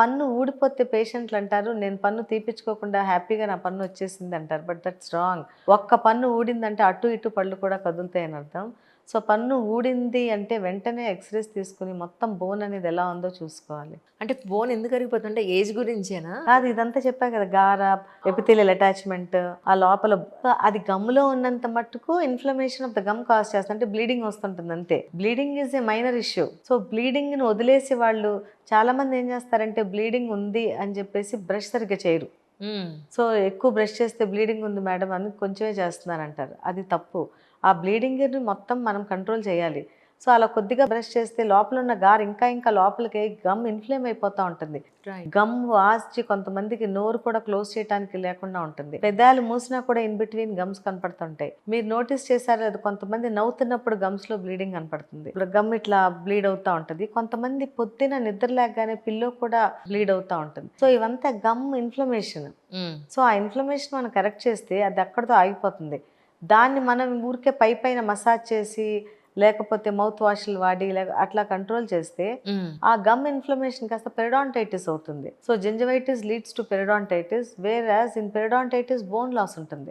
పన్ను ఊడిపోతే పేషెంట్లు అంటారు నేను పన్ను తీపించుకోకుండా హ్యాపీగా నా పన్ను వచ్చేసింది అంటారు. బట్ దట్స్ రాంగ్ ఒక్క పన్ను ఊడిందంటే అటు ఇటు పళ్ళు కూడా కదులుతాయని అర్థం. సో పన్ను ఊడింది అంటే వెంటనే ఎక్స్రేస్ తీసుకుని మొత్తం బోన్ అనేది ఎలా ఉందో చూసుకోవాలి. అంటే బోన్ ఎందుకు అరిగిపోతుందంటే ఏజ్ గురించేనా? కాదు ఇదంతా చెప్పా కదా గార ఎపిథీలియల్ అటాచ్మెంట్ ఆ లోపల అది గమ్ములో ఉన్నంత మట్టుకు inflammation of the gum cause చేస్తుంది. అంటే బ్లీడింగ్ వస్తుంటుంది అంతే. Bleeding is a minor issue. So బ్లీడింగ్ని వదిలేసి వాళ్ళు చాలా మంది ఏం చేస్తారంటే బ్లీడింగ్ ఉంది అని చెప్పేసి బ్రష్ సరిగ్గా చేయరు. సో ఎక్కువ బ్రష్ చేస్తే బ్లీడింగ్ ఉంది మేడం అని కొంచెమే చేస్తున్నారంటారు. అది తప్పు. ఆ బ్లీడింగ్ని మొత్తం మనం కంట్రోల్ చేయాలి. సో అలా కొద్దిగా బ్రష్ చేస్తే లోపల ఉన్న గారు ఇంకా ఇంకా లోపలికి గమ్ ఇన్ఫ్లేమ్ అయిపోతూ ఉంటుంది. గమ్ వాచి కొంతమందికి నోరు కూడా క్లోజ్ చేయడానికి లేకుండా ఉంటుంది. పెదాలు మూసినా కూడా ఇన్ బిట్వీన్ గమ్స్ కనపడుతుంటాయి. మీరు నోటీస్ చేశారు లేదు కొంతమంది నవ్వుతున్నప్పుడు గమ్స్లో బ్లీడింగ్ కనపడుతుంది. ఇప్పుడు గమ్ ఇట్లా బ్లీడ్ అవుతా ఉంటది. కొంతమంది పొద్దున నిద్ర లేకగానే పిల్లో కూడా బ్లీడ్ అవుతా ఉంటుంది. సో ఇవంతా గమ్ ఇన్ఫ్లమేషన్ మ్మ్. సో ఆ ఇన్ఫ్లమేషన్ మనం కరెక్ట్ చేస్తే అది అక్కడితో ఆగిపోతుంది. దాన్ని మనం ఊరికే పై పైన మసాజ్ చేసి లేకపోతే మౌత్ వాష్లు వాడి అట్లా కంట్రోల్ చేస్తే. ఆ గమ్ ఇన్ఫ్లమేషన్ కాస్త పెరిడాంటైటిస్ అవుతుంది so gingivitis leads to periodontitis whereas in periodontitis bone loss ఉంటుంది